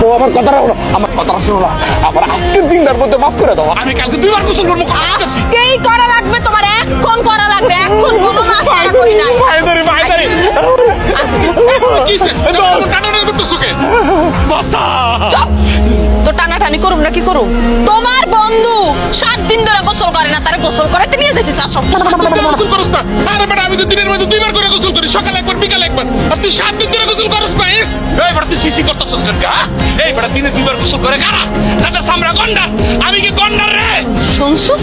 তো আমার কথাটা হলো আমার কথাটা শোনো না। আমার আজকের দিনটার মধ্যে মাফ করে দাও। আমি কালকে দুইবার গোসল করব এই করা লাগবে তোমার এখন করা লাগবে এখন কোনো মাফ করি না ভাই ধরে ভাই ধরে। তো টানাটানি করুম নাকি করুম? তোমার বন্ধু সাত দিন করে না তারা গোসল করাতে নিয়ে যেতে চাও সব গোসল করস না। আরে বেটা আমি তো দিনের মধ্যে দুইবার করে গোসল করি সকালে একবার বিকালে একবার। আর তুই সাত দিন ধরে গোসল করস না এই বেটা তুই সিসি করতেছস গা এই বেটা দিনে দুইবার গোসল করে সামরা গন্ডার আমি কি গন্ডার রে? শুনছো?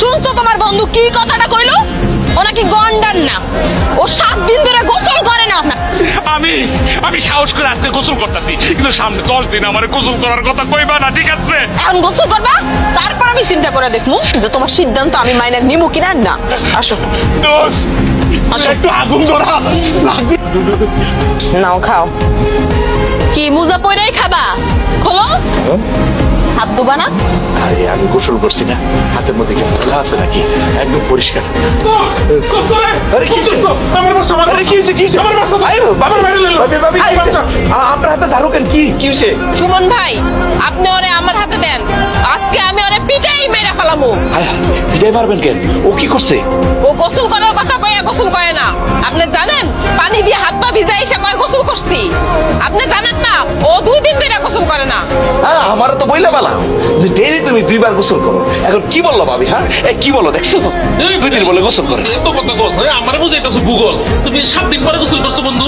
শুনছো তোমার বন্ধু কি কথাটা কইলো? ও নাকি গন্ডার না। ও সাত দিন আমি আমি সাহস করে আজকে গোসল করতেছি। কিন্তু সামনে দশ দিন আমার গোসল করার কথা কইবা না ঠিক আছে? এখন গোসল করবা? তারপর আমি চিন্তা করে দেখব যে তোমার সিদ্ধান্ত আমি মাইনে নিবো কিনা না। আসো। দোষ একটু আগুন ধরা। নাও খাও। কি মুজা পইরাই খাবা? খোলো। হাত ধোবা না আরে আমি গোসল করছি না। হাতের মধ্যে কি আছে নাকি? একদম পরিষ্কার। আরে কি হয়েছে? আমার বাসা আরে কি হয়েছে? কি হয়েছে? আমার বাসা আরে বাবা মেরে দিল। বাবি, বাবি, কি হয়েছে? আপনার হাতে ধারুকেন কি কি হয়েছে? সুমন ভাই আপনি ওরে আমার হাতে দেন। আজকে আমি ওরে পিটাই মেরে ফেলামু। এটাই পারবেন কেন? ও কি করছে? ও গোসল করার কথা কয়ে গোসল করে না। আপনি জানেন পানি দিয়ে হাত পা ভিজাই এসে কয় গোসল করছি? আপনি জানেন না ও দুই দিন ধরে গোসল করে না। হ্যাঁ আমারও তো বইলা বেলা। যে ডেইলি তুমি দুইবার গোসল করো। এখন কি বলল ভাবি হ্যাঁ? এ কি বলো দেখছ? দুই দিন বলে গোসল করে। কথা কস আমার বুঝাইতেছো ভূগোল তুমি সাত দিন পরে গোসল করছ বন্ধু?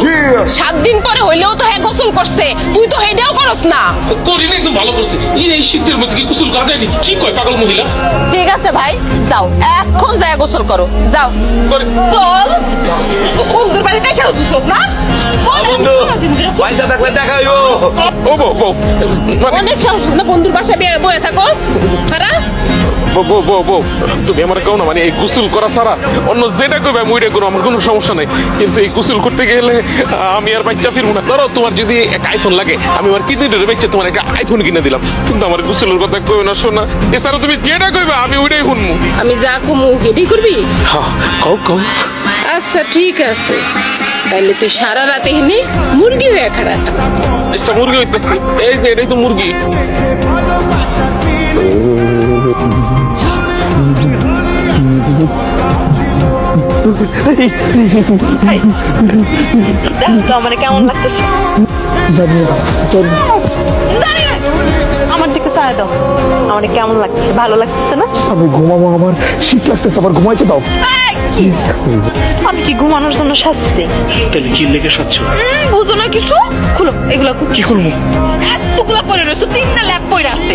সাত দিন পরে হইলেও তো হ্যাঁ গোসল করছে। তুই তো হেডেও করস না। করি না একদম ভালো করছি। এই এই শীতের মধ্যে কি গোসল করা যায় নাকি? কি কয় পাগল মহিলা? ঠিক আছে ভাই যাও। এখন যায় গোসল করো। যাও। করে। চল। বন্ধুর বাড়িতে এসে উঠছিস না বন্ধু পয়সা থাকলে দেখা হইব। ও বো বো অনেক সাহস না বন্ধুর বাসায় বিয়ে বয়ে থাকো। খারাপ বো বো বো বো তুমি আমার কেউ না মানে এই গোসল করা ছাড়া অন্য যেটা করবে আমি ওইটা করব আমার কোনো সমস্যা নেই। কিন্তু এই গোসল করতে গেলে আমি আর বাচ্চা ফিরবো না। ধরো তোমার যদি এক আইফোন লাগে আমি আমার কিডনি ডের বাচ্চা তোমার একটা আইফোন কিনে দিলাম। কিন্তু আমার গোসলের কথা কই না শোনা। এছাড়া তুমি যেটা কইবে আমি ওইটাই শুনব। আমি যা কুমু রেডি করবি? হ্যাঁ কও কও। আচ্ছা ঠিক আছে। তাহলে তুই সারা রাতে হিনি মুরগি হয়ে খারাপ। আচ্ছা মুরগি এই যে এটাই তো মুরগি। আমার কেমন লাগতেছে? জানি আমার দিকে চায় দাও। আমার কেমন লাগতেছে? ভালো লাগতেছে না? আমি ঘুমাবো আমার শীত লাগতেছে আবার ঘুমাইতে দাও। কি? আমি কি ঘুমানোর জন্য শাস্তি তাহলে কি লেগে সাচ্ছ বুঝো না কিছু? খুলো এগুলো। কি করব এতগুলো পরে রয়েছে তিনটা ল্যাপ পরে আছে।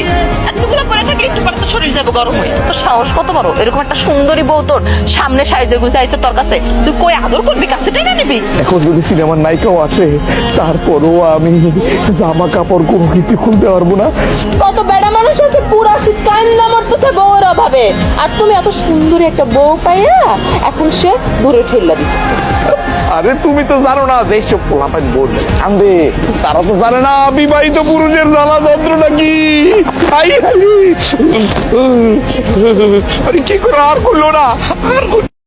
এতগুলো পরে থাকলে একটু পরে তো শরীর যাবে গরম হয়ে। তোর সাহস কত বড়? এরকম একটা সুন্দরী বউ তোর সামনে সাইজে গুজে আইছে তোর কাছে। তুই কই আদর করবি কাছে টেনে নিবি? এখন যদি সিনেমার নায়িকাও আছে তারপরও আমি জামা কাপড় কোনো কিছু খুলতে পারব না। কত বেড়া মানুষ আছে পুরা শীত কান্দা মরতেছে বউয়ের অভাবে আর তুমি এত সুন্দর একটা বউ পাইয়া এখন সে দূরে ঠেললা দিচ্ছে। আরে তুমি তো জানো না যে সব পোলাপাই বলবে কান্দে তারা তো জানে না বিবাহিত পুরুষের জ্বালা যন্ত্র কি। হাই হাই। আরে কি করে আর করল না? আর